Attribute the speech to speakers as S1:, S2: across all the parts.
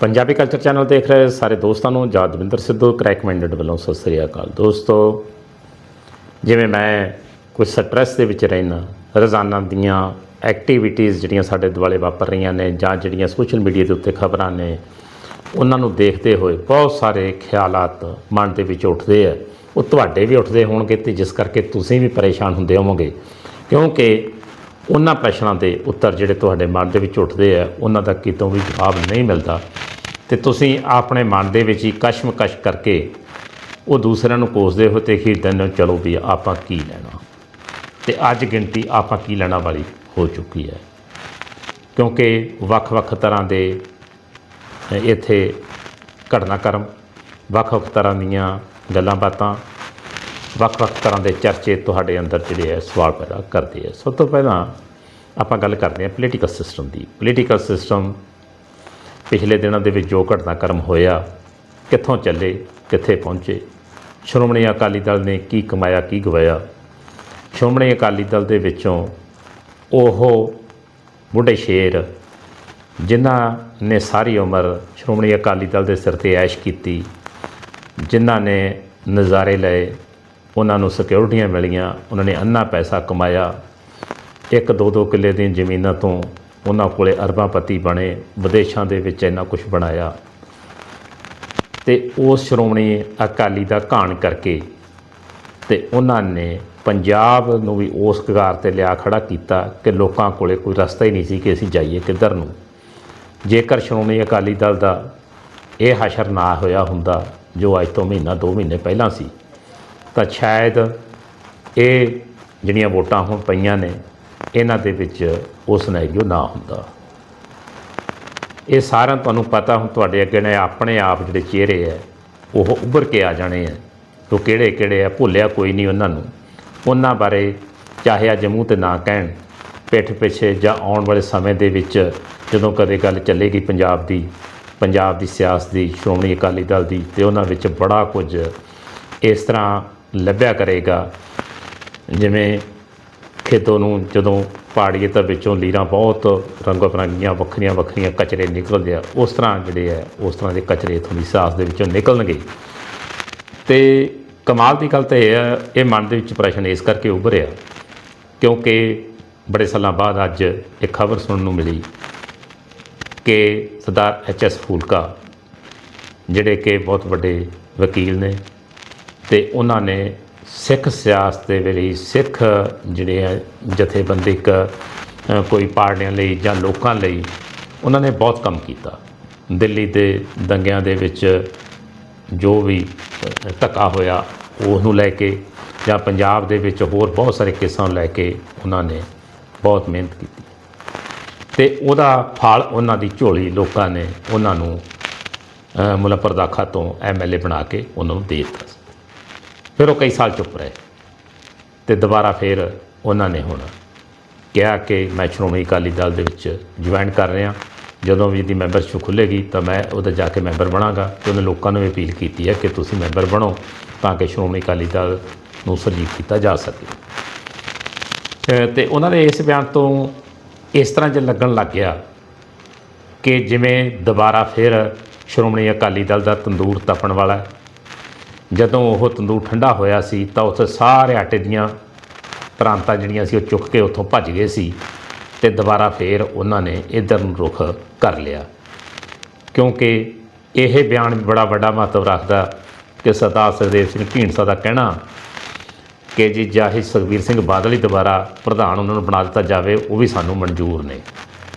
S1: Punjabi culture channel ਦੇਖ ਰਹੇ ਸਾਰੇ ਦੋਸਤਾਂ ਨੂੰ ਜਾਦਵਿੰਦਰ ਸਿੱਧੂ ਕ੍ਰੈਕ ਵੱਲੋਂ ਸਤਿ ਸ੍ਰੀ ਅਕਾਲ। ਦੋਸਤੋ, ਜਿਵੇਂ ਮੈਂ ਕੁਝ ਸਟ੍ਰੈਸ ਦੇ ਵਿੱਚ ਰਹਿਣਾ ਰੋਜ਼ਾਨਾ ਦੀਆਂ ਐਕਟੀਵਿਟੀਜ਼ ਜਿਹੜੀਆਂ ਸਾਡੇ ਦੁਆਲੇ ਵਾਪਰ ਰਹੀਆਂ ਨੇ ਜਾਂ ਜਿਹੜੀਆਂ ਸੋਸ਼ਲ ਮੀਡੀਆ ਦੇ ਉੱਤੇ ਖਬਰਾਂ ਨੇ, ਉਹਨਾਂ ਨੂੰ ਦੇਖਦੇ ਹੋਏ ਬਹੁਤ ਸਾਰੇ ਖਿਆਲਾਤ ਮਨ ਦੇ ਵਿੱਚ ਉੱਠਦੇ ਆ। ਉਹ ਤੁਹਾਡੇ ਵੀ ਉੱਠਦੇ ਹੋਣਗੇ ਤੇ ਜਿਸ ਕਰਕੇ ਤੁਸੀਂ ਵੀ ਪਰੇਸ਼ਾਨ ਹੁੰਦੇ ਹੋਵੋਗੇ। ਕਿਉਂਕਿ ਉਹਨਾਂ ਪ੍ਰਸ਼ਨਾਂ ਦੇ ਉੱਤਰ ਜਿਹੜੇ ਤੁਹਾਡੇ ਮਨ ਦੇ ਵਿੱਚ ਉੱਠਦੇ ਆ, ਉਹਨਾਂ ਦਾ ਕਿਤੋਂ ਵੀ ਜਵਾਬ ਨਹੀਂ ਮਿਲਦਾ। ਤੇ ਤੁਸੀਂ ਆਪਣੇ ਮਨ ਦੇ ਵਿੱਚ ਹੀ ਕਸ਼ਮਕਸ਼ ਕਰਕੇ ਉਹ ਦੂਸਰਿਆਂ ਨੂੰ ਕੋਸਦੇ ਹੋ ਤੇ ਅਖੀਰ ਦਿਨ ਚਲੋ ਵੀ ਆਪਾਂ ਕੀ ਲੈਣਾ? ਤੇ ਅੱਜ ਗਿਣਤੀ ਆਪਾਂ ਕੀ ਲੈਣਾ ਵਾਲੀ ਹੋ ਚੁੱਕੀ ਹੈ? ਕਿਉਂਕਿ ਵੱਖ-ਵੱਖ ਤਰ੍ਹਾਂ ਦੇ ਅ, ਇੱਥੇ ਘਟਨਾਕ੍ਰਮ ਵੱਖ-ਵੱਖ ਤਰ੍ਹਾਂ ਦੀਆਂ ਗੱਲਾਂ ਬਾਤਾਂ ਵੱਖ-ਵੱਖ ਤਰ੍ਹਾਂ ਦੇ ਚਰਚੇ ਤੁਹਾਡੇ ਅੰਦਰ ਜਿਹੜੇ ਹੈ ਸਵਾਲ ਪੈਦਾ ਕਰਦੇ ਆ ਸਭ ਤੋਂ ਪਹਿਲਾਂ ਆਪਾਂ ਗੱਲ ਕਰਦੇ ਹਾਂ ਪੋਲੀਟੀਕਲ ਸਿਸਟਮ ਦੀ। ਪੋਲੀਟੀਕਲ ਸਿਸਟਮ ਪਿਛਲੇ ਦਿਨਾਂ ਦੇ ਵਿੱਚ ਜੋ ਘਟਨਾਕ੍ਰਮ ਹੋਇਆ, ਕਿੱਥੋਂ ਚੱਲੇ, ਕਿੱਥੇ ਪਹੁੰਚੇ, ਸ਼੍ਰੋਮਣੀ ਅਕਾਲੀ ਦਲ ਨੇ ਕੀ ਕਮਾਇਆ, ਕੀ ਗਵਾਇਆ? ਸ਼੍ਰੋਮਣੀ ਅਕਾਲੀ ਦਲ ਦੇ ਵਿੱਚੋਂ ਉਹ ਬੁੱਢੇ ਸ਼ੇਰ, ਜਿਨ੍ਹਾਂ ਨੇ ਸਾਰੀ ਉਮਰ ਸ਼੍ਰੋਮਣੀ ਅਕਾਲੀ ਦਲ ਦੇ ਸਿਰ ਤੇ ਐਸ਼ ਕੀਤੀ, ਜਿਨ੍ਹਾਂ ਨੇ ਨਜ਼ਾਰੇ ਲਏ, ਉਹਨਾਂ ਨੂੰ ਸਿਕਿਉਰਟੀਆਂ ਮਿਲੀਆਂ, ਉਹਨਾਂ ਨੇ ਅੰਨਾ ਪੈਸਾ ਕਮਾਇਆ, ਇੱਕ ਦੋ ਦੋ ਕਿੱਲੇ ਦੀਆਂ ਜ਼ਮੀਨਾਂ ਤੋਂ ਉਹਨਾਂ ਕੋਲੇ ਅਰਬਾਪਤੀ ਬਣੇ, ਵਿਦੇਸ਼ਾਂ ਦੇ ਵਿੱਚ ਇੰਨਾ ਕੁਝ ਬਣਾਇਆ। ਤੇ ਉਸ ਸ਼੍ਰੋਮਣੀ ਅਕਾਲੀ ਦਾ ਘਾਣ ਕਰਕੇ ਤੇ ਉਹਨਾਂ ਨੇ ਪੰਜਾਬ ਨੂੰ ਵੀ ਉਸ ਕਗਾਰ ਤੇ ਲਿਆ ਖੜਾ ਕੀਤਾ ਕਿ ਲੋਕਾਂ ਕੋਲੇ ਕੋਈ ਰਸਤਾ ਹੀ ਨਹੀਂ ਸੀ ਕਿ ਅਸੀਂ ਜਾਈਏ ਕਿੱਧਰ ਨੂੰ। ਜੇਕਰ ਸ਼੍ਰੋਮਣੀ ਅਕਾਲੀ ਦਲ ਦਾ ਇਹ ਹਸ਼ਰ ਨਾ ਹੋਇਆ ਹੁੰਦਾ, ਜੋ ਅੱਜ ਤੋਂ ਮਹੀਨਾ, ਦੋ ਮਹੀਨੇ ਪਹਿਲਾਂ ਸੀ, ਤਾਂ ਸ਼ਾਇਦ ਇਹ ਜਿਹੜੀਆਂ ਵੋਟਾਂ ਹੁਣ ਪਈਆਂ ਨੇ ਇਹਨਾਂ ਦੇ ਵਿੱਚ ਉਹ ਸਿਨੈਰੀਓ ਨਾ ਹੁੰਦਾ। ਇਹ ਸਾਰਾ ਤੁਹਾਨੂੰ ਪਤਾ ਹੁਣ ਤੁਹਾਡੇ ਅੱਗੇ ਨੇ ਆਪਣੇ ਆਪ ਜਿਹੜੇ ਚਿਹਰੇ ਹੈ ਉਹ ਉੱਭਰ ਕੇ ਆ ਜਾਣੇ ਆ। ਉਹ ਕਿਹੜੇ ਕਿਹੜੇ ਆ, ਭੁੱਲਿਆ ਕੋਈ ਨਹੀਂ ਉਹਨਾਂ ਨੂੰ। ਉਹਨਾਂ ਬਾਰੇ ਚਾਹੇ ਅੱਜ ਮੂੰਹ ਤੇ ਨਾ ਕਹਿਣ, ਪਿੱਠ ਪਿੱਛੇ ਜਾਂ ਆਉਣ ਵਾਲੇ ਸਮੇਂ ਦੇ ਵਿੱਚ ਜਦੋਂ ਕਦੇ ਗੱਲ ਚੱਲੇਗੀ ਪੰਜਾਬ ਦੀ ਪੰਜਾਬ ਦੀ ਸਿਆਸਤ ਦੀ, ਸ਼੍ਰੋਮਣੀ ਅਕਾਲੀ ਦਲ ਦੀ, ਤੇ ਉਹਨਾਂ ਵਿੱਚ ਬੜਾ ਕੁਝ ਇਸ ਤਰ੍ਹਾਂ ਲੱਭਿਆ ਕਰੇਗਾ। ਜਿਵੇਂ ਖੇਤੋਂ ਨੂੰ ਜਦੋਂ ਪਾੜੀਏ ਤਾਂ ਵਿੱਚੋਂ ਲੀਰਾਂ ਬਹੁਤ ਰੰਗੋ ਬਰੰਗੀਆਂ, ਵੱਖਰੀਆਂ ਵੱਖਰੀਆਂ ਕਚਰੇ ਨਿਕਲਦੇ ਆ, ਉਸ ਤਰ੍ਹਾਂ ਜਿਹੜੇ ਆ, ਉਸ ਤਰ੍ਹਾਂ ਦੇ ਕਚਰੇ ਇੱਥੋਂ ਦੀ ਸਾਸ ਦੇ ਵਿੱਚੋਂ ਨਿਕਲਣਗੇ। ਤੇ ਕਮਾਲ ਦੀ ਗੱਲ ਤਾਂ ਇਹ ਹੈ ਇਹ ਮਨ ਦੇ ਵਿੱਚ ਪ੍ਰਸ਼ਨ ਇਸ ਕਰਕੇ ਉੱਭਰਿਆ ਕਿਉਂਕਿ ਬੜੇ ਸਾਲਾਂ ਬਾਅਦ ਅੱਜ ਇੱਕ ਖਬਰ ਸੁਣਨ ਨੂੰ ਮਿਲੀ ਕਿ ਸਰਦਾਰ ਐਚ ਐਸ ਫੂਲਕਾ, ਜਿਹੜੇ ਕਿ ਬਹੁਤ ਵੱਡੇ ਵਕੀਲ ਨੇ, ਤੇ ਉਹਨਾਂ ਨੇ ਸਿੱਖ ਸਿਆਸਤ ਦੇ ਵੇਲੇ ਸਿੱਖ ਜਿਹੜੇ ਆ ਜਥੇਬੰਦਿਕ ਕੋਈ ਪਾਰਟੀਆਂ ਲਈ ਜਾਂ ਲੋਕਾਂ ਲਈ ਉਹਨਾਂ ਨੇ ਬਹੁਤ ਕੰਮ ਕੀਤਾ। ਦਿੱਲੀ ਦੇ ਦੰਗਿਆਂ ਦੇ ਵਿੱਚ ਜੋ ਵੀ ਧੱਕਾ ਹੋਇਆ ਉਸ ਨੂੰ ਲੈ ਕੇ ਜਾਂ ਪੰਜਾਬ ਦੇ ਵਿੱਚ ਹੋਰ ਬਹੁਤ ਸਾਰੇ ਕੇਸਾਂ ਨੂੰ ਲੈ ਕੇ ਉਹਨਾਂ ਨੇ ਬਹੁਤ ਮਿਹਨਤ ਕੀਤੀ। ਤੇ ਉਹਦਾ ਫਲ ਉਹਨਾਂ ਦੀ ਝੋਲੀ ਲੋਕਾਂ ਨੇ ਉਹਨਾਂ ਨੂੰ ਅ, ਮੁਲੱਪਰ ਦਾਖਾ ਤੋਂ ਐਮਐਲਏ ਬਣਾ ਕੇ ਉਹਨਾਂ ਨੂੰ ਦੇ ਦਿੱਤਾ ਸੀ। ਫਿਰ ਉਹ ਕਈ ਸਾਲ ਚੁੱਪ ਰਹੇ ਤੇ ਦੁਬਾਰਾ ਫਿਰ ਉਹਨਾਂ ਨੇ ਹੁਣ ਕਿਹਾ ਕਿ ਮੈਂ ਸ਼੍ਰੋਮਣੀ ਅਕਾਲੀ ਦਲ ਦੇ ਵਿੱਚ ਜੁਆਇਨ ਕਰ ਰਿਹਾ। ਜਦੋਂ ਵੀ ਇਹਦੀ ਮੈਂਬਰਸ਼ਿਪ ਖੁੱਲੇਗੀ ਤਾਂ ਮੈਂ ਉਹਦਾ ਜਾ ਕੇ ਮੈਂਬਰ ਬਣਾਂਗਾ ਤੇ ਉਹਨੇ ਲੋਕਾਂ ਨੂੰ ਵੀ ਅਪੀਲ ਕੀਤੀ ਹੈ ਕਿ ਤੁਸੀਂ ਮੈਂਬਰ ਬਣੋ ਤਾਂ ਕਿ ਸ਼੍ਰੋਮਣੀ ਅਕਾਲੀ ਦਲ ਨੂੰ ਸਰਜੀਤ ਕੀਤਾ ਜਾ ਸਕੇ। ਅ, ਤੇ ਉਹਨਾਂ ਦੇ ਇਸ ਬਿਆਨ ਤੋਂ ਇਸ ਤਰ੍ਹਾਂ ਜੇ ਲੱਗਣ ਲੱਗ ਗਿਆ ਕਿ ਜਿਵੇਂ ਦੁਬਾਰਾ ਫਿਰ ਸ਼੍ਰੋਮਣੀ ਅਕਾਲੀ ਦਲ ਦਾ ਤੰਦੂਰ ਤਪਣ ਵਾਲਾ ਜਦੋਂ ਉਹ ਤੰਦੂਰ ਠੰਡਾ ਹੋਇਆ ਸੀ ਤਾਂ ਉੱਥੇ ਸਾਰੇ ਆਟੇ ਦੀਆਂ ਪ੍ਰਾਂਤਾਂ ਜਿਹੜੀਆਂ ਸੀ ਉਹ ਚੁੱਕ ਕੇ ਉੱਥੋਂ ਭੱਜ ਗਏ ਸੀ ਤੇ ਦੁਬਾਰਾ ਫੇਰ ਉਹਨਾਂ ਨੇ ਇਧਰ ਨੂੰ ਰੁਖ ਕਰ ਲਿਆ। ਕਿਉਂਕਿ ਇਹ ਬਿਆਨ ਵੀ ਬੜਾ ਵੱਡਾ ਮਹੱਤਵ ਰੱਖਦਾ ਕਿ ਸਰਦਾਰ ਸਰਦੇਵ ਸਿੰਘ ਢੀਂਡਸਾ ਦਾ ਕਹਿਣਾ ਕਿ ਜੀ ਚਾਹੇ ਸੁਖਬੀਰ ਸਿੰਘ ਬਾਦਲ ਹੀ ਦੁਬਾਰਾ ਪ੍ਰਧਾਨ ਉਹਨਾਂ ਨੂੰ ਬਣਾ ਦਿੱਤਾ ਜਾਵੇ, ਉਹ ਵੀ ਸਾਨੂੰ ਮਨਜ਼ੂਰ ਨੇ।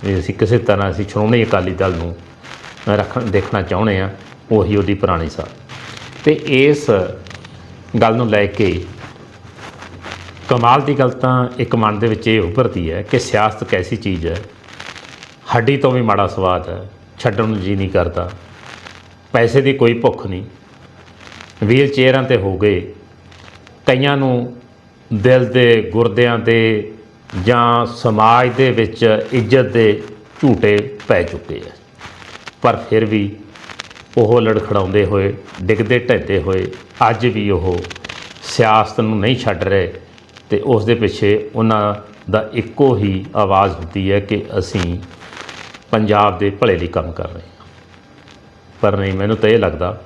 S1: ਵੀ ਅਸੀਂ ਕਿਸੇ ਤਰ੍ਹਾਂ ਅਸੀਂ ਸ਼੍ਰੋਮਣੀ ਅਕਾਲੀ ਦਲ ਨੂੰ ਰੱਖਣ, ਦੇਖਣਾ ਚਾਹੁੰਦੇ ਆ ਉਹੀ ਉਹਦੀ ਪੁਰਾਣੀ ਸਾਥ ਤੇ ਇਸ ਗੱਲ ਨੂੰ ਲੈ ਕੇ ਕਮਾਲ ਦੀ ਗੱਲ ਤਾਂ ਇੱਕ ਮਨ ਦੇ ਵਿੱਚ ਇਹ ਉੱਭਰਦੀ ਹੈ ਕਿ ਸਿਆਸਤ ਕੈਸੀ ਚੀਜ਼ ਹੈ। ਹੱਡੀ ਤੋਂ ਵੀ ਮਾੜਾ ਸਵਾਦ ਹੈ, ਛੱਡਣ ਨੂੰ ਜੀ ਨਹੀਂ ਕਰਦਾ। ਪੈਸੇ ਦੀ ਕੋਈ ਭੁੱਖ ਨਹੀਂ। ਵੀਲ ਚੇਅਰਾਂ ਤੇ ਹੋ ਗਏ। ਕਈਆਂ ਨੂੰ ਦਿਲ ਦੇ ਗੁਰਦਿਆਂ ਦੇ ਜਾਂ ਸਮਾਜ ਦੇ ਵਿੱਚ ਇੱਜ਼ਤ ਦੇ ਝੂਟੇ ਪੈ ਚੁੱਕੇ ਆ ਪਰ ਫਿਰ ਵੀ ਉਹ ਲੜਖੜਾਉਂਦੇ ਹੋਏ, ਡਿੱਗਦੇ ਢਹਿੰਦੇ ਹੋਏ, ਅੱਜ ਵੀ ਉਹ ਸਿਆਸਤ ਨੂੰ ਨਹੀਂ ਛੱਡ ਰਹੇ ਤੇ ਉਸ ਦੇ ਪਿੱਛੇ ਉਹਨਾਂ ਦਾ ਇੱਕੋ ਹੀ ਆਵਾਜ਼ ਹੁੰਦੀ ਹੈ ਕਿ ਅਸੀਂ ਪੰਜਾਬ ਦੇ ਭਲੇ ਲਈ ਕੰਮ ਕਰ ਰਹੇ ਹਾਂ। ਪਰ ਨਹੀਂ, ਮੈਨੂੰ ਤਾਂ ਇਹ ਲੱਗਦਾ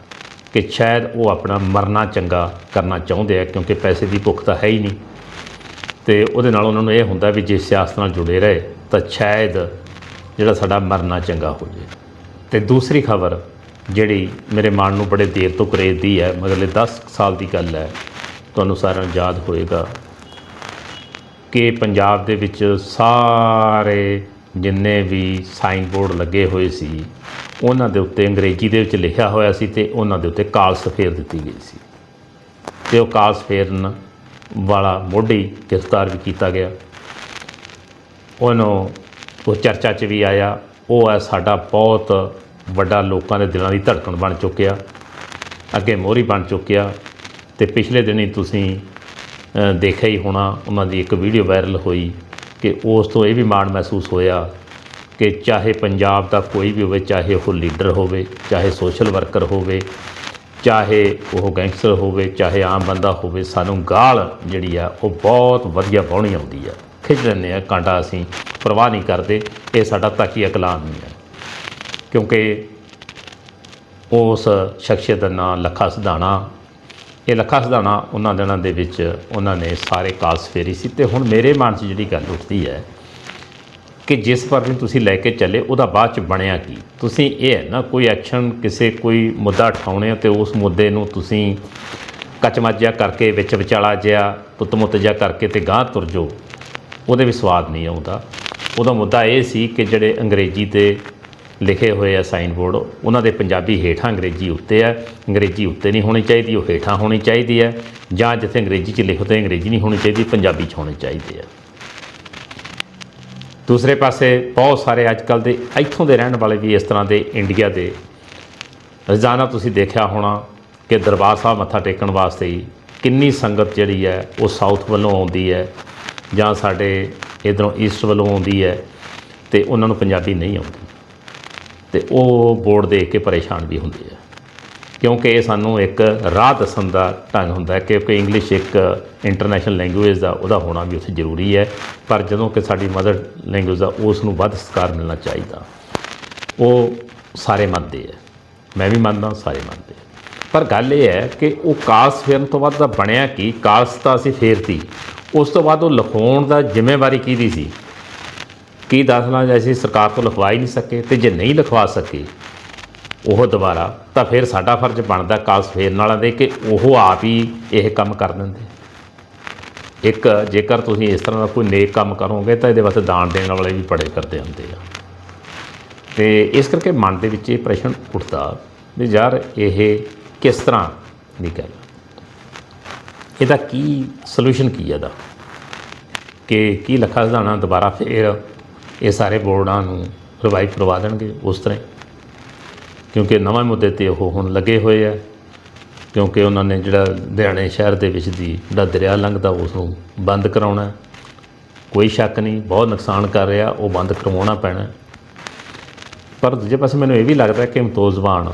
S1: ਕਿ ਸ਼ਾਇਦ ਉਹ ਆਪਣਾ ਮਰਨਾ ਚੰਗਾ ਕਰਨਾ ਚਾਹੁੰਦੇ ਆ, ਕਿਉਂਕਿ ਪੈਸੇ ਦੀ ਭੁੱਖ ਤਾਂ ਹੈ ਹੀ ਨਹੀਂ। ਤੇ ਉਹਦੇ ਨਾਲ ਉਹਨਾਂ ਨੂੰ ਇਹ ਹੁੰਦਾ ਵੀ ਜੇ ਸਿਆਸਤ ਨਾਲ ਜੁੜੇ ਰਹੇ, ਤਾਂ ਸ਼ਾਇਦ ਜਿਹੜਾ ਸਾਡਾ ਮਰਨਾ ਚੰਗਾ ਹੋ ਜੇ ਤੇ ਦੂਸਰੀ ਖਬਰ ਜਿਹੜੀ ਮੇਰੇ ਮਨ ਨੂੰ ਬੜੇ ਦੇਰ ਤੋਂ ਕਰੇਜ਼ਦੀ ਹੈ ਮਗਰਲੇ 10 ਸਾਲ ਦੀ ਗੱਲ ਹੈ, ਤੁਹਾਨੂੰ ਸਾਰਿਆਂ ਨੂੰ ਯਾਦ ਹੋਏਗਾ ਕਿ ਪੰਜਾਬ ਦੇ ਵਿੱਚ ਸਾਰੇ ਜਿੰਨੇ ਵੀ ਸਾਈਨ ਬੋਰਡ ਲੱਗੇ ਹੋਏ ਸੀ, ਉਹਨਾਂ ਦੇ ਉੱਤੇ ਅੰਗਰੇਜ਼ੀ ਦੇ ਵਿੱਚ ਲਿਖਿਆ ਹੋਇਆ ਸੀ ਤੇ ਉਹਨਾਂ ਦੇ ਉੱਤੇ ਕਾਲ ਸਫੇਰ ਦਿੱਤੀ ਗਈ ਸੀ। ਤੇ ਉਹ ਕਾਲ ਸਫੇਰਨ ਵਾਲਾ ਮੋਢੀ ਗ੍ਰਿਫਤਾਰ ਵੀ ਕੀਤਾ ਗਿਆ। ਉਹਨੂੰ ਉਹ ਚਰਚਾ 'ਚ ਵੀ ਆਇਆ, ਉਹ ਹੈ ਸਾਡਾ ਬਹੁਤ ਵੱਡਾ ਲੋਕਾਂ ਦੇ ਦਿਲਾਂ ਦੀ ਧੜਕਣ ਬਣ ਚੁੱਕਿਆ, ਅੱਗੇ ਮੋਹਰੀ ਬਣ ਚੁੱਕਿਆ ਤੇ ਪਿਛਲੇ ਦਿਨੀ ਤੁਸੀਂ ਦੇਖਿਆ ਹੀ ਹੋਣਾ, ਉਹਨਾਂ ਦੀ ਇੱਕ ਵੀਡੀਓ ਵਾਇਰਲ ਹੋਈ ਕਿ ਉਸ ਤੋਂ ਇਹ ਵੀ ਮਾਣ ਮਹਿਸੂਸ ਹੋਇਆ ਕਿ ਚਾਹੇ ਪੰਜਾਬ ਦਾ ਕੋਈ ਵੀ ਹੋਵੇ, ਚਾਹੇ ਉਹ ਲੀਡਰ ਹੋਵੇ, ਚਾਹੇ ਸੋਸ਼ਲ ਵਰਕਰ ਹੋਵੇ, ਚਾਹੇ ਉਹ ਗੈਂਗਸਟਰ ਹੋਵੇ, ਚਾਹੇ ਆਮ ਬੰਦਾ ਹੋਵੇ, ਸਾਨੂੰ ਗਾਲ ਜਿਹੜੀ ਆ, ਉਹ ਬਹੁਤ ਵਧੀਆ ਪਾਉਣੀ ਆਉਂਦੀ ਆ। ਖਿੱਚ ਲੈਂਦੇ ਆ, ਕਾਂਟਾ ਅਸੀਂ ਪਰਵਾਹ ਨਹੀਂ ਕਰਦੇ, ਇਹ ਸਾਡਾ ਤਾਕੀਆ ਕਲਾਮ ਨਹੀਂ ਹੈ ਕਿਉਂਕਿ ਉਸ ਸ਼ਖਸੀਅਤ ਦਾ ਨਾਂ ਲੱਖਾ ਸਿਧਾਣਾ। ਇਹ ਲੱਖਾ ਸਿਧਾਣਾ ਉਹਨਾਂ ਦਿਨਾਂ ਦੇ ਵਿੱਚ ਉਹਨਾਂ ਨੇ ਸਾਰੇ ਕਾਸ ਫੇਰੀ ਸੀ ਤੇ ਹੁਣ ਮੇਰੇ ਮਨ 'ਚ ਜਿਹੜੀ ਗੱਲ ਉੱਠਦੀ ਹੈ ਕਿ ਜਿਸ ਪਰ ਵੀ ਤੁਸੀਂ ਲੈ ਕੇ ਚੱਲੇ, ਉਹਦਾ ਬਾਅਦ ਚ ਬਣਿਆ ਕੀ? ਤੁਸੀਂ ਇਹ ਹੈ ਨਾ, ਕੋਈ ਐਕਸ਼ਨ ਕਿਸੇ ਕੋਈ ਮੁੱਦਾ ਉਠਾਉਣੇ ਆ ਤੇ ਉਸ ਮੁੱਦੇ ਨੂੰ ਤੁਸੀਂ ਕਚਮੱਜਿਆ ਕਰਕੇ, ਵਿੱਚ ਵਿਚਾਲਾ ਜਿਆ ਤੁੱਤਮੁੱਤ ਜਿਹਾ ਕਰਕੇ ਤੇ ਗਾਂਹ ਤੁਰ ਜੋ ਉਹਦੇ ਵੀ ਸਵਾਦ ਨਹੀਂ ਆਉਂਦਾ। ਉਹਦਾ ਮੁੱਦਾ ਇਹ ਸੀ ਕਿ ਜਿਹੜੇ ਅੰਗਰੇਜ਼ੀ ਤੇ ਲਿਖੇ ਹੋਏ ਆ ਸਾਈਨ ਬੋਰਡ ਉਹਨਾਂ ਦੇ ਪੰਜਾਬੀ ਹੇਠਾਂ ਅੰਗਰੇਜ਼ੀ ਉੱਤੇ ਹੈ ਅੰਗਰੇਜ਼ੀ ਉੱਤੇ ਨਹੀਂ ਹੋਣੀ ਚਾਹੀਦੀ, ਉਹ ਹੇਠਾਂ ਹੋਣੀ ਚਾਹੀਦੀ ਹੈ ਜਾਂ ਜਿੱਥੇ ਅੰਗਰੇਜ਼ੀ 'ਚ ਲਿਖੋ ਤੇ ਅੰਗਰੇਜ਼ੀ ਨਹੀਂ ਹੋਣੀ ਚਾਹੀਦੀ, ਪੰਜਾਬੀ 'ਚ ਹੋਣੀ ਚਾਹੀਦੀ ਹੈ ਦੂਸਰੇ ਪਾਸੇ ਬਹੁਤ ਸਾਰੇ ਅੱਜ ਕੱਲ ਦੇ ਇੱਥੋਂ ਦੇ ਰਹਿਣ ਵਾਲੇ ਵੀ ਇਸ ਤਰ੍ਹਾਂ ਦੇ ਇੰਡੀਆ ਦੇ। ਰੋਜ਼ਾਨਾ ਤੁਸੀਂ ਦੇਖਿਆ ਹੋਣਾ ਕਿ ਦਰਬਾਰ ਸਾਹਿਬ ਮੱਥਾ ਟੇਕਣ ਵਾਸਤੇ ਹੀ ਕਿੰਨੀ ਸੰਗਤ ਜਿਹੜੀ ਹੈ, ਉਹ ਸਾਊਥ ਵੱਲੋਂ ਆਉਂਦੀ ਹੈ ਜਾਂ ਸਾਡੇ ਇਧਰੋਂ ਈਸਟ ਵੱਲੋਂ ਆਉਂਦੀ ਹੈ ਤੇ ਉਹਨਾਂ ਨੂੰ ਪੰਜਾਬੀ ਨਹੀਂ ਆਉਂਦੀ। ਤੇ ਉਹ ਬੋਰਡ ਦੇਖ ਕੇ ਪਰੇਸ਼ਾਨ ਵੀ ਹੁੰਦੇ ਆ। ਕਿਉਂਕਿ ਇਹ ਸਾਨੂੰ ਇੱਕ ਰਾਹ ਦੱਸਣ ਦਾ ਢੰਗ ਹੁੰਦਾ ਹੈ ਕਿ ਇੰਗਲਿਸ਼ ਇੱਕ ਇੰਟਰਨੈਸ਼ਨਲ ਲੈਂਗੁਏਜ ਦਾ ਉਹਦਾ ਹੋਣਾ ਵੀ ਉੱਥੇ ਜ਼ਰੂਰੀ ਹੈ। ਪਰ ਜਦੋਂ ਕਿ ਸਾਡੀ ਮਦਰ ਲੈਂਗੁਏਜ ਦਾ ਉਸ ਨੂੰ ਵੱਧ ਸਤਿਕਾਰ ਮਿਲਣਾ ਚਾਹੀਦਾ। ਉਹ ਸਾਰੇ ਮੰਨਦੇ ਆ। ਮੈਂ ਵੀ ਮੰਨਦਾ, ਸਾਰੇ ਮੰਨਦੇ ਪਰ ਗੱਲ ਇਹ ਹੈ ਕਿ ਉਹ ਕਾਸ ਫੇਰਨ ਤੋਂ ਬਾਅਦ ਦਾ ਬਣਿਆ ਕੀ? ਕਾਸ ਤਾਂ ਅਸੀਂ ਫੇਰਤੀ। ਉਸ ਤੋਂ ਬਾਅਦ ਉਹ ਲਿਖਾਉਣ ਦਾ ਜ਼ਿੰਮੇਵਾਰੀ ਕਿਹਦੀ ਸੀ? ਕੀ ਦੱਸਣਾ ਜੇ ਅਸੀਂ ਸਰਕਾਰ ਤੋਂ ਲਿਖਵਾ ਹੀ ਨਹੀਂ ਸਕੇ ਤੇ ਜੇ ਨਹੀਂ ਲਿਖਵਾ ਸਕੇ ਉਹ ਦੁਬਾਰਾ, ਤਾਂ ਫਿਰ ਸਾਡਾ ਫਰਜ਼ ਬਣਦਾ ਕਾਸ ਫੇਰਨ ਵਾਲਾ ਦੇ ਕਿ ਉਹ ਆਪ ਹੀ ਇਹ ਕੰਮ ਕਰ ਦਿੰਦੇ। ਇੱਕ, ਜੇਕਰ ਤੁਸੀਂ ਇਸ ਤਰ੍ਹਾਂ ਦਾ ਕੋਈ ਨੇਕ ਕੰਮ ਕਰੋਗੇ ਤਾਂ ਇਹਦੇ ਵਾਸਤੇ ਦਾਨ ਦੇਣ ਵਾਲੇ ਵੀ ਬੜੇ ਕਰਦੇ ਹੁੰਦੇ ਆ। ਤੇ ਇਸ ਕਰਕੇ ਮਨ ਦੇ ਵਿੱਚ ਇਹ ਪ੍ਰਸ਼ਨ ਉੱਠਦਾ ਵੀ ਯਾਰ ਇਹ ਕਿਸ ਤਰ੍ਹਾਂ ਦੀ ਗੱਲ ਇਹਦਾ ਕੀ ਸੋਲੂਸ਼ਨ ਕੀ ਹੈ ਇਹਦਾ? ਕਿ ਕੀ ਲੱਖਾ ਸਿਧਾਣਾ ਦੁਬਾਰਾ ਫੇਰ ਇਹ ਸਾਰੇ ਬੋਰਡਾਂ ਨੂੰ ਰਿਵਾਈਵ ਕਰਵਾ ਦੇਣਗੇ ਉਸ ਤਰ੍ਹਾਂ ਹੀ। ਕਿਉਂਕਿ ਨਵੇਂ ਮੁੱਦੇ ਤੇ ਉਹ ਹੁਣ ਲੱਗੇ ਹੋਏ ਆ। ਕਿਉਂਕਿ ਉਹਨਾਂ ਨੇ ਜਿਹੜਾ ਲੁਧਿਆਣੇ ਸ਼ਹਿਰ ਦੇ ਵਿੱਚ ਦੀ ਜਿਹੜਾ ਦਰਿਆ ਲੰਘਦਾ ਉਸ ਨੂੰ ਬੰਦ ਕਰਾਉਣਾ। ਕੋਈ ਸ਼ੱਕ ਨਹੀਂ ਬਹੁਤ ਨੁਕਸਾਨ ਕਰ ਰਿਹਾ ਉਹ ਬੰਦ ਕਰਵਾਉਣਾ ਪੈਣਾ। ਪਰ ਦੂਜੇ ਪਾਸੇ ਮੈਨੂੰ ਇਹ ਵੀ ਲੱਗਦਾ ਕਿ ਮਤੋਜ਼ਵਾਨ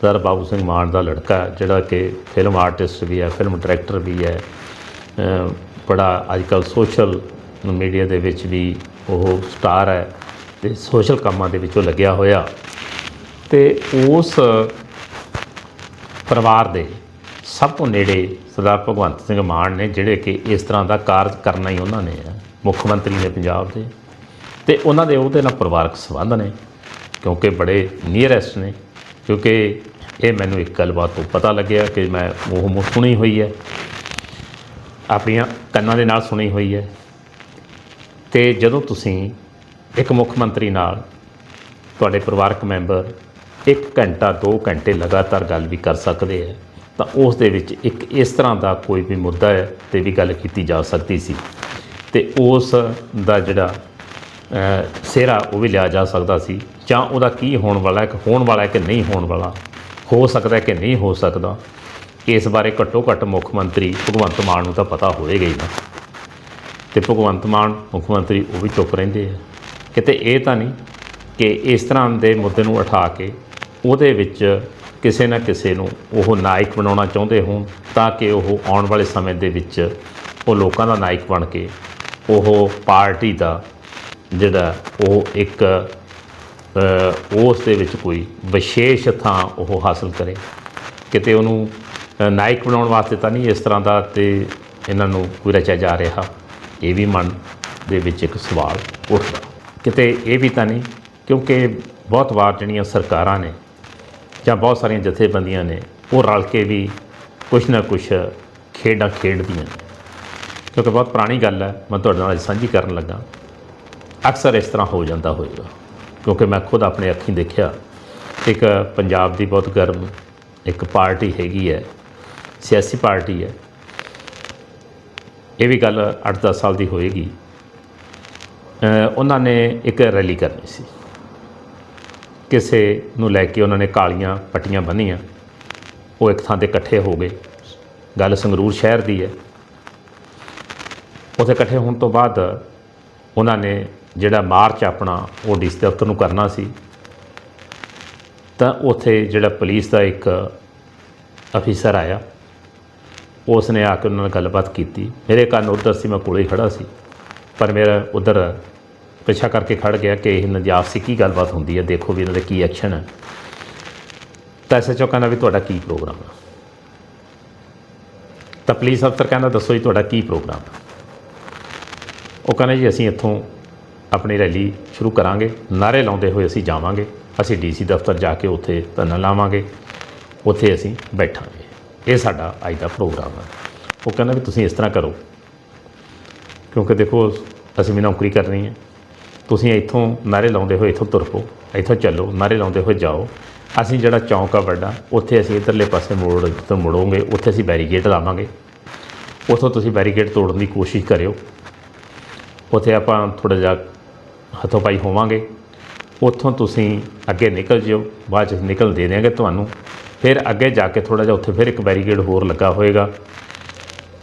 S1: ਸਰ ਬਾਬੂ ਸਿੰਘ ਮਾਨ ਦਾ ਲੜਕਾ ਜਿਹੜਾ ਕਿ ਫਿਲਮ ਆਰਟਿਸਟ ਵੀ ਹੈ ਫਿਲਮ ਡਾਇਰੈਕਟਰ ਵੀ ਹੈ ਅ, ਬੜਾ ਅੱਜਕੱਲ ਸੋਸ਼ਲ ਮੀਡੀਆ ਦੇ ਵਿੱਚ ਵੀ ਉਹ ਸਟਾਰ ਹੈ ਤੇ ਸੋਸ਼ਲ ਕੰਮਾਂ ਦੇ ਵਿੱਚੋਂ ਲੱਗਿਆ ਹੋਇਆ। ਤੇ ਉਸ ਪਰਿਵਾਰ ਦੇ ਸਭ ਤੋਂ ਨੇੜੇ ਸਰਦਾਰ ਭਗਵੰਤ ਸਿੰਘ ਮਾਨ ਨੇ ਜਿਹੜੇ ਕਿ ਇਸ ਤਰ੍ਹਾਂ ਦਾ ਕਾਰਜ ਕਰਨਾ ਹੀ ਉਹਨਾਂ ਨੇ ਮੁੱਖ ਮੰਤਰੀ ਨੇ ਪੰਜਾਬ ਦੇ। ਤੇ ਉਹਨਾਂ ਦੇ ਉਹਦੇ ਨਾਲ ਪਰਿਵਾਰਕ ਸੰਬੰਧ ਨੇ, ਕਿਉਂਕਿ ਬੜੇ ਨੀਅਰੈਸਟ ਨੇ, ਕਿਉਂਕਿ ਇਹ ਮੈਨੂੰ ਇੱਕ ਗੱਲਬਾਤ ਤੋਂ ਪਤਾ ਲੱਗਿਆ ਕਿ ਮੈਂ ਉਹ ਮੁ- ਸੁਣੀ ਹੋਈ ਹੈ। ਆਪਣੀਆਂ ਕੰਨਾਂ ਦੇ ਨਾਲ ਸੁਣੀ ਹੋਈ ਹੈ। ਤੇ ਜਦੋਂ ਤੁਸੀਂ ਇੱਕ ਮੁੱਖ ਮੰਤਰੀ ਨਾਲ ਤੁਹਾਡੇ ਪਰਿਵਾਰਕ ਮੈਂਬਰ 1 ਘੰਟਾ 2 ਘੰਟੇ ਲਗਾਤਾਰ ਗੱਲ ਵੀ ਕਰ ਸਕਦੇ ਹੈ ਤਾਂ ਉਸ ਦੇ ਵਿੱਚ ਇੱਕ ਇਸ ਤਰ੍ਹਾਂ ਦਾ ਕੋਈ ਵੀ ਮੁੱਦਾ ਹੈ ਤੇ ਵੀ ਗੱਲ ਕੀਤੀ ਜਾ ਸਕਦੀ ਸੀ। ਤੇ ਉਸ ਦਾ ਜਿਹੜਾ ਅ, ਸਿਹਰਾ ਉਹ ਵੀ ਲਿਆ ਜਾ ਸਕਦਾ ਸੀ। ਜਾਂ ਉਹਦਾ ਕੀ ਹੋਣ ਵਾਲਾ ਹੈ ਕਿ ਹੋਣ ਵਾਲਾ ਹੈ ਕਿ ਨਹੀਂ ਹੋਣ ਵਾਲਾ ਹੋ ਸਕਦਾ ਹੈ ਕਿ ਨਹੀਂ ਹੋ ਸਕਦਾ ਇਸ ਬਾਰੇ ਘੱਟੋ ਘੱਟ ਮੁੱਖ ਮੰਤਰੀ ਭਗਵੰਤ ਮਾਨ ਨੂੰ ਤਾਂ ਪਤਾ ਹੋਏਗਾ ਹੀ ਨਾ। ਤੇ ਭਗਵੰਤ ਮਾਨ ਮੁੱਖ ਮੰਤਰੀ ਉਹ ਵੀ ਚੁੱਪ ਰਹਿੰਦੇ ਆ। ਕਿਤੇ ਇਹ ਤਾਂ ਨਹੀਂ ਕਿ ਇਸ ਤਰ੍ਹਾਂ ਦੇ ਮੁੱਦੇ ਨੂੰ ਉਠਾ ਕੇ ਉਹਦੇ ਵਿੱਚ ਕਿਸੇ ਨਾ ਕਿਸੇ ਨੂੰ ਉਹ ਨਾਇਕ ਬਣਾਉਣਾ ਚਾਹੁੰਦੇ ਹੋਣ ਤਾਂ ਕਿ ਉਹ ਆਉਣ ਵਾਲੇ ਸਮੇਂ ਦੇ ਵਿੱਚ ਉਹ ਲੋਕਾਂ ਦਾ ਨਾਇਕ ਬਣ ਕੇ ਉਹ ਪਾਰਟੀ ਦਾ ਜਿਹੜਾ ਉਹ ਇੱਕ ਉਸ ਦੇ ਵਿੱਚ ਕੋਈ ਵਿਸ਼ੇਸ਼ ਥਾਂ ਉਹ ਹਾਸਲ ਕਰੇ। ਕਿਤੇ ਉਹਨੂੰ ਨਾਇਕ ਬਣਾਉਣ ਵਾਸਤੇ ਤਾਂ ਨਹੀਂ ਇਸ ਤਰ੍ਹਾਂ ਦਾ ਤੇ ਇਹਨਾਂ ਨੂੰ ਕੋਈ ਰਚਿਆ ਜਾ ਰਿਹਾ। ਇਹ ਵੀ ਮਨ ਦੇ ਵਿੱਚ ਇੱਕ ਸਵਾਲ ਉੱਠਦਾ। ਕਿਤੇ ਇਹ ਵੀ ਤਾਂ ਨਹੀਂ, ਕਿਉਂਕਿ ਬਹੁਤ ਵਾਰ ਜਿਹੜੀਆਂ ਸਰਕਾਰਾਂ ਨੇ ਜਾਂ ਬਹੁਤ ਸਾਰੀਆਂ ਜਥੇਬੰਦੀਆਂ ਨੇ, ਉਹ ਰਲ ਕੇ ਵੀ ਕੁਛ ਨਾ ਕੁਛ ਖੇਡਾਂ ਖੇਡਦੀਆਂ ਨੇ। ਕਿਉਂਕਿ ਬਹੁਤ ਪੁਰਾਣੀ ਗੱਲ ਹੈ, ਮੈਂ ਤੁਹਾਡੇ ਨਾਲ ਅੱਜ ਸਾਂਝੀ ਕਰਨ ਲੱਗਾ। ਅਕਸਰ ਇਸ ਤਰ੍ਹਾਂ ਹੋ ਜਾਂਦਾ ਹੋਏਗਾ, ਕਿਉਂਕਿ ਮੈਂ ਖੁਦ ਆਪਣੇ ਅੱਖੀਂ ਦੇਖਿਆ, ਇੱਕ ਪੰਜਾਬ ਦੀ ਬਹੁਤ ਗਰਮ ਇੱਕ ਪਾਰਟੀ ਹੈਗੀ ਹੈ, ਸਿਆਸੀ ਪਾਰਟੀ ਹੈ ਇਹ ਵੀ ਗੱਲ 8-10 ਸਾਲ ਦੀ ਹੋਏਗੀ। ਉਹਨਾਂ ਨੇ ਇੱਕ ਰੈਲੀ ਕਰਨੀ ਸੀ। ਕਿਸੇ ਨੂੰ ਲੈ ਕੇ ਉਹਨਾਂ ਨੇ ਕਾਲੀਆਂ ਪੱਟੀਆਂ ਬੰਨੀਆਂ। ਉਹ ਇੱਕ ਥਾਂ ਤੇ ਇਕੱਠੇ ਹੋ ਗਏ। ਗੱਲ ਸੰਗਰੂਰ ਸ਼ਹਿਰ ਦੀ ਹੈ। ਉੱਥੇ ਇਕੱਠੇ ਹੋਣ ਤੋਂ ਬਾਅਦ ਉਹਨਾਂ ਨੇ ਜਿਹੜਾ ਮਾਰਚ ਆਪਣਾ ਉਹ ਡੀਸੀ ਦਫ਼ਤਰ ਨੂੰ ਕਰਨਾ ਸੀ। ਤਾਂ ਉੱਥੇ ਜਿਹੜਾ ਪੁਲਿਸ ਦਾ ਇੱਕ ਅਫੀਸਰ ਆਇਆ। ਉਸ ਨੇ ਆ ਕੇ ਉਹਨਾਂ ਨਾਲ ਗੱਲਬਾਤ ਕੀਤੀ। ਮੇਰੇ ਕੰਨ ਉੱਧਰ ਸੀ, ਮੈਂ ਕੋਲੇ ਹੀ ਖੜਾ ਸੀ। ਪਰ ਮੇਰਾ ਉੱਧਰ ਪਿੱਛਾ ਕਰਕੇ ਖੜ ਗਿਆ ਕਿ ਇਹਨਾਂ ਦੀ ਆਪਸੀ ਕੀ ਗੱਲਬਾਤ ਹੁੰਦੀ ਹੈ? ਦੇਖੋ ਵੀ ਇਹਨਾਂ ਦੇ ਕੀ ਐਕਸ਼ਨ ਹੈ। ਤਾਂ ਐਸਐਚਓ ਕਹਿੰਦਾ ਵੀ ਤੁਹਾਡਾ ਕੀ ਪ੍ਰੋਗਰਾਮ ਹੈ ਤਾਂ ਪੁਲਿਸ ਅਫਸਰ ਕਹਿੰਦਾ, ਦੱਸੋ ਜੀ ਤੁਹਾਡਾ ਕੀ ਪ੍ਰੋਗਰਾਮ ਹੈ ਉਹ ਕਹਿੰਦਾ ਜੀ, ਅਸੀਂ ਇੱਥੋਂ ਆਪਣੀ ਰੈਲੀ ਸ਼ੁਰੂ ਕਰਾਂਗੇ। ਨਾਰੇ ਲਾਉਂਦੇ ਹੋਏ ਅਸੀਂ ਜਾਵਾਂਗੇ। ਅਸੀਂ ਡੀਸੀ ਦਫ਼ਤਰ ਜਾ ਕੇ ਉੱਥੇ ਧਰਨਾ ਲਾਵਾਂਗੇ। ਉੱਥੇ ਅਸੀਂ ਬੈਠਾਂਗੇ। ਇਹ ਸਾਡਾ ਅੱਜ ਦਾ ਪ੍ਰੋਗਰਾਮ ਹੈ। ਉਹ ਕਹਿੰਦਾ ਵੀ ਤੁਸੀਂ ਇਸ ਤਰ੍ਹਾਂ ਕਰੋ। ਕਿਉਂਕਿ ਦੇਖੋ, ਅਸੀਂ ਵੀ ਨੌਕਰੀ ਕਰਨੀ ਹੈ। ਤੁਸੀਂ ਇੱਥੋਂ ਨਾਰੇ ਲਾਉਂਦੇ ਹੋਏ ਇੱਥੋਂ ਤੁਰ ਪੋ ਇੱਥੋਂ ਚੱਲੋ, ਨਾਰੇ ਲਾਉਂਦੇ ਹੋਏ ਜਾਓ। ਅਸੀਂ ਜਿਹੜਾ ਚੌਂਕ ਆ ਵੱਡਾ, ਉੱਥੇ ਅਸੀਂ ਇਧਰਲੇ ਪਾਸੇ ਮੋੜ ਤੋਂ ਮੁੜੋਗੇ, ਉੱਥੇ ਅਸੀਂ ਬੈਰੀਕੇਡ ਲਾਵਾਂਗੇ। ਉੱਥੋਂ ਤੁਸੀਂ ਬੈਰੀਕੇਡ ਤੋੜਨ ਦੀ ਕੋਸ਼ਿਸ਼ ਕਰਿਓ। ਉੱਥੇ ਆਪਾਂ ਥੋੜ੍ਹਾ ਜਿਹਾ ਹੱਥੋਂ ਪਾਈ ਹੋਵਾਂਗੇ। ਉੱਥੋਂ ਤੁਸੀਂ ਅੱਗੇ ਨਿਕਲ ਜਿਓ, ਬਾਅਦ 'ਚ ਅਸੀਂ ਨਿਕਲ ਦੇ ਦਿਆਂਗੇ ਤੁਹਾਨੂੰ। ਫਿਰ ਅੱਗੇ ਜਾ ਕੇ ਥੋੜ੍ਹਾ ਜਿਹਾ ਉੱਥੇ ਫਿਰ ਇੱਕ ਬੈਰੀਕੇਡ ਹੋਰ ਲੱਗਾ ਹੋਏਗਾ।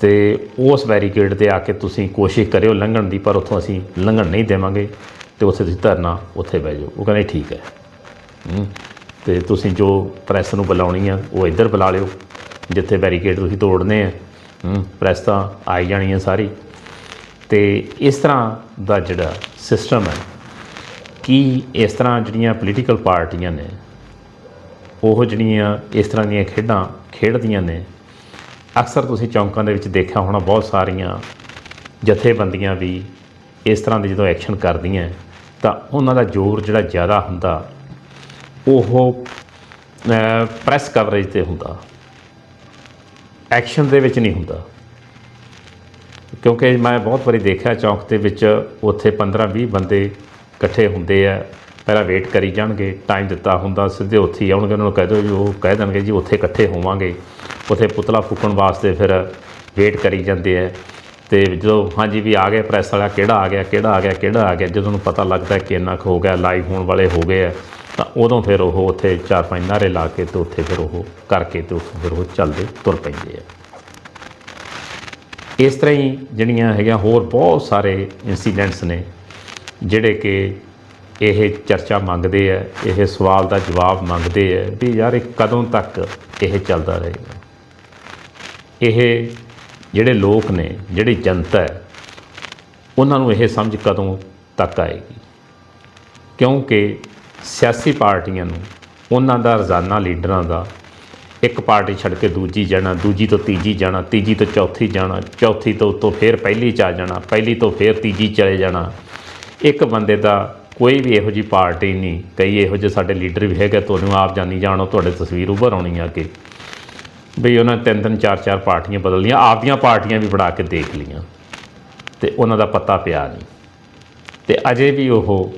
S1: ਤੇ ਉਸ ਬੈਰੀਕੇਡ ਤੇ ਆ ਕੇ ਤੁਸੀਂ ਕੋਸ਼ਿਸ਼ ਕਰਿਓ ਲੰਘਣ ਦੀ, ਪਰ ਉੱਥੋਂ ਅਸੀਂ ਲੰਘਣ ਨਹੀਂ ਦੇਵਾਂਗੇ ਤੇ ਉੱਥੇ ਤੁਸੀਂ ਧਰਨਾ ਉੱਥੇ ਬਹਿ ਜਾਓ। ਉਹ ਕਹਿੰਦੇ ਠੀਕ ਹੈ। ਹੂੰ। ਤੇ ਤੁਸੀਂ ਜੋ ਪ੍ਰੈਸ ਨੂੰ ਬੁਲਾਉਣੀ ਆ, ਉਹ ਇੱਧਰ ਬੁਲਾ ਲਿਓ। ਜਿੱਥੇ ਬੈਰੀਕੇਡ ਤੁਸੀਂ ਤੋੜਨੇ ਆ। ਪ੍ਰੈਸ ਤਾਂ ਆਈ ਜਾਣੀ ਹੈ ਸਾਰੀ। ਤੇ ਇਸ ਤਰ੍ਹਾਂ ਦਾ ਜਿਹੜਾ ਸਿਸਟਮ ਹੈ, ਕਿ ਇਸ ਤਰ੍ਹਾਂ ਜਿਹੜੀਆਂ ਪੋਲੀਟੀਕਲ ਪਾਰਟੀਆਂ ਨੇ ਉਹ ਜਿਹੜੀਆਂ ਇਸ ਤਰ੍ਹਾਂ ਦੀਆਂ ਖੇਡਾਂ ਖੇਡਦੀਆਂ ਨੇ, ਅਕਸਰ ਤੁਸੀਂ ਚੌਂਕਾਂ ਦੇ ਵਿੱਚ ਦੇਖਿਆ ਹੋਣਾ ਬਹੁਤ ਸਾਰੀਆਂ ਜਥੇਬੰਦੀਆਂ ਵੀ ਇਸ ਤਰ੍ਹਾਂ ਦੇ ਜਦੋਂ ਐਕਸ਼ਨ ਕਰਦੀਆਂ, ਤਾਂ ਉਹਨਾਂ ਦਾ ਜ਼ੋਰ ਜਿਹੜਾ ਜ਼ਿਆਦਾ ਹੁੰਦਾ, ਉਹ ਪ੍ਰੈਸ ਕਵਰੇਜ ਤੇ ਹੁੰਦਾ। ਐਕਸ਼ਨ ਦੇ ਵਿੱਚ ਨਹੀਂ ਹੁੰਦਾ। ਕਿਉਂਕਿ ਮੈਂ ਬਹੁਤ ਵਾਰੀ ਦੇਖਿਆ ਚੌਂਕ ਦੇ ਵਿੱਚ ਉੱਥੇ 15-20 ਬੰਦੇ ਇਕੱਠੇ ਹੁੰਦੇ ਆ ਪਹਿਲਾਂ ਵੇਟ ਕਰੀ ਜਾਣਗੇ ਟਾਈਮ ਦਿੱਤਾ ਹੁੰਦਾ, ਸਿੱਧੇ ਉੱਥੇ ਹੀ ਆਉਣਗੇ, ਉਹਨਾਂ ਨੂੰ ਕਹਿ ਦਿਓ ਜੀ ਉਹ ਕਹਿ ਦੇਣਗੇ ਜੀ ਉੱਥੇ ਇਕੱਠੇ ਹੋਵਾਂਗੇ। ਉੱਥੇ ਪੁਤਲਾ ਫੂਕਣ ਵਾਸਤੇ ਫਿਰ ਵੇਟ ਕਰੀ ਜਾਂਦੇ ਆ। ਤੇ ਜਦੋਂ ਹਾਂਜੀ ਵੀ ਆ ਗਏ ਪ੍ਰੈਸ ਵਾਲਾ, ਕਿਹੜਾ ਆ ਗਿਆ, ਕਿਹੜਾ ਆ ਗਿਆ, ਕਿਹੜਾ ਆ ਗਿਆ, ਜਦੋਂ ਉਹਨੂੰ ਪਤਾ ਲੱਗਦਾ ਕਿ ਇੰਨਾ ਕੁ ਹੋ ਗਿਆ ਲਾਈਵ ਹੋਣ ਵਾਲੇ ਹੋ ਗਏ ਆ, ਤਾਂ ਉਦੋਂ ਫਿਰ ਉਹ ਉੱਥੇ ਚਾਰ ਪੰਜ ਨਾਰੇ ਲਾ ਕੇ ਤੇ ਉੱਥੇ ਫਿਰ ਉਹ ਕਰਕੇ ਤੇ ਉੱਥੋਂ ਫਿਰ ਉਹ ਚੱਲਦੇ, ਤੁਰ ਪੈਂਦੇ ਆ। ਇਸ ਤਰ੍ਹਾਂ ਹੀ ਜਿਹੜੀਆਂ ਹੈਗੀਆਂ ਹੋਰ ਬਹੁਤ ਸਾਰੇ ਇਨਸੀਡੈਂਟਸ ਨੇ, ਜਿਹੜੇ ਕਿ ਇਹ ਚਰਚਾ ਮੰਗਦੇ ਆ, ਇਹ ਸਵਾਲ ਦਾ ਜਵਾਬ ਮੰਗਦੇ ਆ ਵੀ ਯਾਰ ਇਹ ਕਦੋਂ ਤੱਕ ਇਹ ਚੱਲਦਾ ਰਹੇਗਾ? ਇਹ ਜਿਹੜੇ ਲੋਕ ਨੇ, ਜਿਹੜੀ ਜਨਤਾ ਹੈ, ਉਹਨਾਂ ਨੂੰ ਇਹ ਸਮਝ ਕਦੋਂ ਤੱਕ ਆਏਗੀ? ਕਿਉਂਕਿ ਸਿਆਸੀ ਪਾਰਟੀਆਂ ਨੂੰ, ਉਹਨਾਂ ਦਾ ਰੋਜ਼ਾਨਾ ਲੀਡਰਾਂ ਦਾ, ਇੱਕ ਪਾਰਟੀ ਛੱਡ ਕੇ ਦੂਜੀ ਜਾਣਾ, ਦੂਜੀ ਤੋਂ ਤੀਜੀ ਜਾਣਾ, ਤੀਜੀ ਤੋਂ ਚੌਥੀ ਜਾਣਾ, ਚੌਥੀ ਤੋਂ ਉੱਤੋਂ ਫੇਰ ਪਹਿਲੀ ਚ ਆ ਜਾਣਾ, ਪਹਿਲੀ ਤੋਂ ਫੇਰ ਤੀਜੀ ਚਲੇ ਜਾਣਾ, ਇੱਕ ਬੰਦੇ ਦਾ ਕੋਈ ਵੀ ਇਹੋ ਜੀ ਪਾਰਟੀ ਨਹੀਂ। ਕਈ ਇਹੋ ਜਿਹੇ ਸਾਡੇ ਲੀਡਰ ਵੀ ਹੈਗੇ, ਤੁਹਾਨੂੰ ਆਪ ਜਾਣੀ ਜਾਣੋ, ਤੁਹਾਡੇ ਤਸਵੀਰ ਉੱਭਰ ਆਉਣੀ ਆ ਕਿ ਬਈ ਉਹਨਾਂ ਤਿੰਨ ਤਿੰਨ ਚਾਰ ਚਾਰ ਪਾਰਟੀਆਂ ਬਦਲ ਲਈਆਂ ਆਪਦੀਆਂ ਪਾਰਟੀਆਂ ਵੀ ਬਣਾ ਕੇ ਦੇਖ ਲਈਆਂ। ਤੇ ਉਹਨਾਂ ਦਾ ਪਤਾ ਪਿਆ ਨਹੀਂ। ਤੇ ਅਜੇ ਵੀ ਉਹ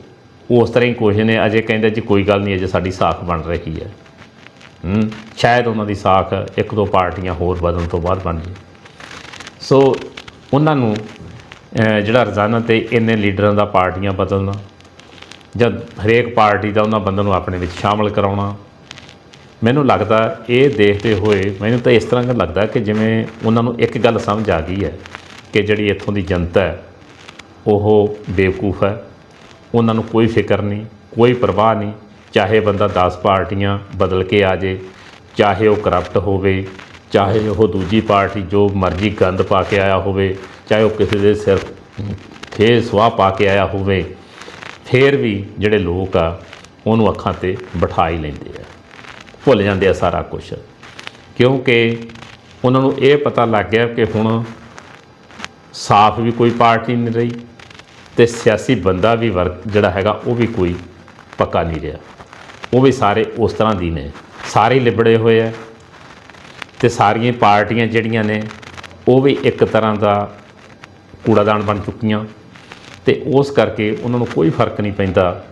S1: ਉਸ ਤਰ੍ਹਾਂ ਹੀ ਕੁਝ ਨੇ, ਅਜੇ ਕਹਿੰਦੇ ਜੀ ਕੋਈ ਗੱਲ ਨਹੀਂ, ਅਜੇ ਸਾਡੀ ਸਾਖ ਬਣ ਰਹੀ ਹੈ। ਹੂੰ, ਸ਼ਾਇਦ ਉਹਨਾਂ ਦੀ ਸਾਖ ਇੱਕ ਦੋ ਪਾਰਟੀਆਂ ਹੋਰ ਬਦਲਣ ਤੋਂ ਬਾਅਦ ਬਣ ਜੇ ਸੋ ਉਹਨਾਂ ਨੂੰ ਜਿਹੜਾ ਰੋਜ਼ਾਨਾ ਤੇ ਇੰਨੇ ਲੀਡਰਾਂ ਦਾ ਪਾਰਟੀਆਂ ਬਦਲਣਾ ਜਦ ਹਰੇਕ ਪਾਰਟੀ ਦਾ ਉਹਨਾਂ ਬੰਦਿਆਂ ਨੂੰ ਆਪਣੇ ਵਿੱਚ ਸ਼ਾਮਲ ਕਰਾਉਣਾ। ਮੈਨੂੰ ਲੱਗਦਾ ਇਹ ਦੇਖਦੇ ਹੋਏ ਮੈਨੂੰ ਤਾਂ ਇਸ ਤਰ੍ਹਾਂ ਦਾ ਲੱਗਦਾ ਕਿ ਜਿਵੇਂ ਉਹਨਾਂ ਨੂੰ ਇੱਕ ਗੱਲ ਸਮਝ ਆ ਗਈ ਹੈ ਕਿ ਜਿਹੜੀ ਇੱਥੋਂ ਦੀ ਜਨਤਾ ਹੈ, ਉਹ ਬੇਵਕੂਫ ਹੈ। ਉਹਨਾਂ ਨੂੰ ਕੋਈ ਫਿਕਰ ਨਹੀਂ, ਕੋਈ ਪਰਵਾਹ ਨਹੀਂ, ਚਾਹੇ ਬੰਦਾ 10 ਪਾਰਟੀਆਂ ਬਦਲ ਕੇ ਆ ਜੇ ਚਾਹੇ ਉਹ ਕਰਪਟ ਹੋਵੇ, ਚਾਹੇ ਉਹ ਦੂਜੀ ਪਾਰਟੀ ਜੋ ਮਰਜ਼ੀ ਗੰਦ ਪਾ ਕੇ ਆਇਆ ਹੋਵੇ, ਚਾਹੇ ਉਹ ਕਿਸੇ ਦੇ ਸਿਰ ਖੇ ਸਵਾਹ ਪਾ ਕੇ ਆਇਆ ਹੋਵੇ ਫੇਰ ਵੀ ਜਿਹੜੇ ਲੋਕ ਆ, ਉਹਨੂੰ ਅੱਖਾਂ ਤੇ ਬਿਠਾ ਹੀ ਲੈਂਦੇ ਆ। ਭੁੱਲ ਜਾਂਦੇ ਆ ਸਾਰਾ ਕੁਝ ਕਿਉਂਕਿ ਉਹਨਾਂ ਨੂੰ ਇਹ ਪਤਾ ਲੱਗ ਗਿਆ ਕਿ ਹੁਣ ਸਾਫ਼ ਵੀ ਕੋਈ ਪਾਰਟੀ ਨਹੀਂ ਰਹੀ ਤੇ ਸਿਆਸੀ ਬੰਦਾ ਵੀ ਵਰਗ ਜਿਹੜਾ ਹੈਗਾ, ਉਹ ਵੀ ਕੋਈ ਪੱਕਾ ਨਹੀਂ ਰਿਹਾ। ਉਹ ਵੀ ਸਾਰੇ ਉਸ ਤਰ੍ਹਾਂ ਦੀ ਨੇ। ਸਾਰੇ ਲਿਬੜੇ ਹੋਏ ਆ ਤੇ ਸਾਰੀਆਂ ਪਾਰਟੀਆਂ ਜਿਹੜੀਆਂ ਨੇ, ਉਹ ਵੀ ਇੱਕ ਤਰ੍ਹਾਂ ਦਾ ਕੂੜਾਦਾਨ ਬਣ ਚੁੱਕੀਆਂ। ਤੇ ਉਸ ਕਰਕੇ ਉਹਨਾਂ ਨੂੰ ਕੋਈ ਫ਼ਰਕ ਨਹੀਂ ਪੈਂਦਾ,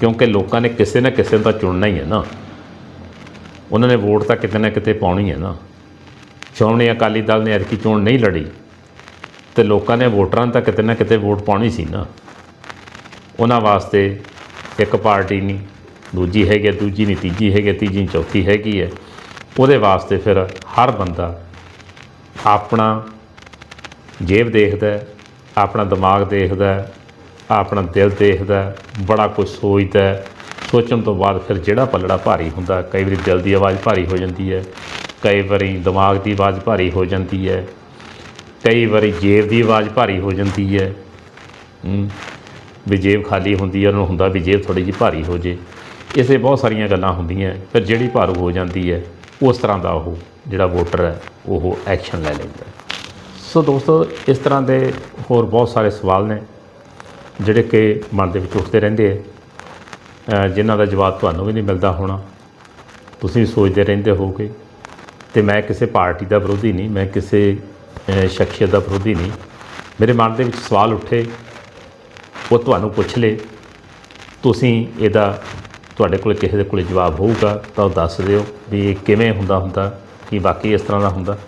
S1: ਕਿਉਂਕਿ ਲੋਕਾਂ ਨੇ ਕਿਸੇ ਨਾ ਕਿਸੇ ਨੂੰ ਤਾਂ ਚੁਣਨਾ ਹੀ ਹੈ ਨਾ। ਉਹਨਾਂ ਨੇ ਵੋਟ ਤਾਂ ਕਿਤੇ ਨਾ ਕਿਤੇ ਪਾਉਣੀ ਹੈ ਨਾ। ਸ਼੍ਰੋਮਣੀ ਅਕਾਲੀ ਦਲ ਨੇ ਐਤਕੀ ਚੋਣ ਨਹੀਂ ਲੜੀ ਤੇ ਲੋਕਾਂ ਨੇ ਵੋਟਰਾਂ ਨੂੰ ਤਾਂ ਕਿਤੇ ਨਾ ਕਿਤੇ ਵੋਟ ਪਾਉਣੀ ਸੀ ਨਾ। ਉਹਨਾਂ ਵਾਸਤੇ ਇੱਕ ਪਾਰਟੀ ਨਹੀਂ, ਦੂਜੀ ਹੈਗੀ ਦੂਜੀ ਨਹੀਂ, ਤੀਜੀ ਹੈਗੀ ਤੀਜੀ ਨਹੀਂ, ਚੌਥੀ ਹੈਗੀ ਹੈ। ਉਹਦੇ ਵਾਸਤੇ ਫਿਰ ਹਰ ਬੰਦਾ ਆਪਣਾ ਜੇਬ ਦੇਖਦਾ ਆਪਣਾ ਦਿਮਾਗ ਦੇਖਦਾ ਆਪਣਾ ਦਿਲ ਦੇਖਦਾ ਬੜਾ ਕੁਝ ਸੋਚਦਾ ਸੋਚਣ ਤੋਂ ਬਾਅਦ ਫਿਰ ਜਿਹੜਾ ਪੱਲੜਾ ਭਾਰੀ ਹੁੰਦਾ ਕਈ ਵਾਰੀ ਦਿਲ ਦੀ ਆਵਾਜ਼ ਭਾਰੀ ਹੋ ਜਾਂਦੀ ਹੈ, ਕਈ ਵਾਰੀ ਦਿਮਾਗ ਦੀ ਆਵਾਜ਼ ਭਾਰੀ ਹੋ ਜਾਂਦੀ ਹੈ, ਕਈ ਵਾਰੀ ਜੇਬ ਦੀ ਆਵਾਜ਼ ਭਾਰੀ ਹੋ ਜਾਂਦੀ ਹੈ। ਵੀ ਜੇਬ ਖਾਲੀ ਹੁੰਦੀ ਹੈ, ਉਹਨਾਂ ਨੂੰ ਹੁੰਦਾ ਵੀ ਜੇਬ ਥੋੜੀ ਜਿਹੀ ਭਾਰੀ ਹੋ ਜੇ। ਇਸੇ ਬਹੁਤ ਸਾਰੀਆਂ ਗੱਲਾਂ ਹੁੰਦੀਆਂ ਫਿਰ ਜਿਹੜੀ ਭਾਰੂ ਹੋ ਜਾਂਦੀ ਹੈ, ਉਸ ਤਰ੍ਹਾਂ ਦਾ ਉਹ ਜਿਹੜਾ ਵੋਟਰ ਹੈ, ਉਹ ਐਕਸ਼ਨ ਲੈ ਲੈਂਦਾ ਸੋ ਦੋਸਤੋ ਇਸ ਤਰ੍ਹਾਂ ਦੇ ਹੋਰ ਬਹੁਤ ਸਾਰੇ ਸਵਾਲ ਨੇ ਜਿਹੜੇ ਕਿ ਮਨ ਦੇ ਵਿੱਚ ਉੱਠਦੇ ਰਹਿੰਦੇ ਆ। ਅ, ਜਿਨ੍ਹਾਂ ਦਾ ਜਵਾਬ ਤੁਹਾਨੂੰ ਵੀ ਨਹੀਂ ਮਿਲਦਾ ਹੋਣਾ। ਤੁਸੀਂ ਵੀ ਸੋਚਦੇ ਰਹਿੰਦੇ ਹੋਗੇ ਤੇ ਮੈਂ ਕਿਸੇ ਪਾਰਟੀ ਦਾ ਵਿਰੋਧੀ ਨਹੀਂ ਮੈਂ ਕਿਸੇ ਸ਼ਖਸੀਅਤ ਦਾ ਵਿਰੋਧੀ ਨਹੀਂ। ਮੇਰੇ ਮਨ ਦੇ ਵਿੱਚ ਸਵਾਲ ਉੱਠੇ ਉਹ ਤੁਹਾਨੂੰ ਪੁੱਛ ਲੇ ਤੁਸੀਂ ਇਹਦਾ ਤੁਹਾਡੇ ਕੋਲ ਕਿਸੇ ਦੇ ਕੋਲ ਜਵਾਬ ਹੋਊਗਾ ਤਾਂ ਉਹ ਦੱਸ ਦਿਓ ਵੀ ਇਹ ਕਿਵੇਂ ਹੁੰਦਾ ਹੁੰਦਾ ਕੀ ਬਾਕੀ ਇਸ ਤਰ੍ਹਾਂ ਦਾ ਹੁੰਦਾ।